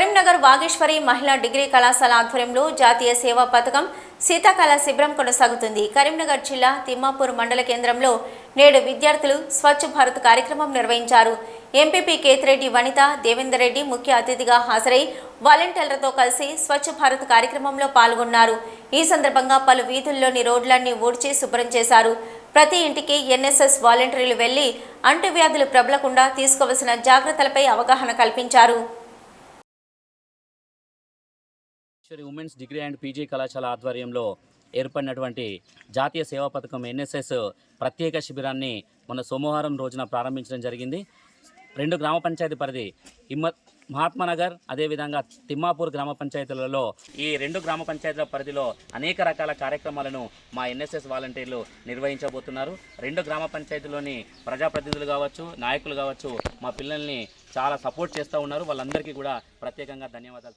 కరీంనగర్ వాగేశ్వరి మహిళా డిగ్రీ కళాశాల ఆధ్వర్యంలో జాతీయ సేవా పథకం శీతాకాల శిబిరం కొనసాగుతుంది. కరీంనగర్ జిల్లా తిమ్మాపూర్ మండల కేంద్రంలో నేడు విద్యార్థులు స్వచ్ఛ భారత్ కార్యక్రమం నిర్వహించారు. ఎంపీపీ కేతిరెడ్డి వనిత దేవేందర్ రెడ్డి ముఖ్య అతిథిగా హాజరై వాలంటీర్లతో కలిసి స్వచ్ఛ భారత్ కార్యక్రమంలో పాల్గొన్నారు. ఈ సందర్భంగా పలు వీధుల్లోని రోడ్లన్నీ ఊడ్చి శుభ్రం చేశారు. ప్రతి ఇంటికి ఎన్ఎస్ఎస్ వాలంటీర్లు వెళ్ళి అంటువ్యాధులు ప్రబలకుండా తీసుకోవలసిన జాగ్రత్తలపై అవగాహన కల్పించారు. Eswari women's degree and PG కళాశాల ఆధ్వర్యంలో ఏర్పడినటువంటి జాతీయ సేవా పథకం ఎన్ఎస్ఎస్ ప్రత్యేక శిబిరాన్ని మొన్న సోమవారం రోజున ప్రారంభించడం జరిగింది. రెండు గ్రామ పంచాయతీ పరిధి హిమ్మత్ మహాత్మానగర్ అదేవిధంగా తిమ్మాపూర్ గ్రామ పంచాయతీలలో ఈ రెండు గ్రామ పంచాయతీల పరిధిలో అనేక రకాల కార్యక్రమాలను మా ఎన్ఎస్ఎస్ వాలంటీర్లు నిర్వహించబోతున్నారు. రెండు గ్రామ పంచాయతీలోని ప్రజాప్రతినిధులు కావచ్చు నాయకులు కావచ్చు మా పిల్లల్ని చాలా సపోర్ట్ చేస్తూ ఉన్నారు. వాళ్ళందరికీ కూడా ప్రత్యేకంగా ధన్యవాదాలు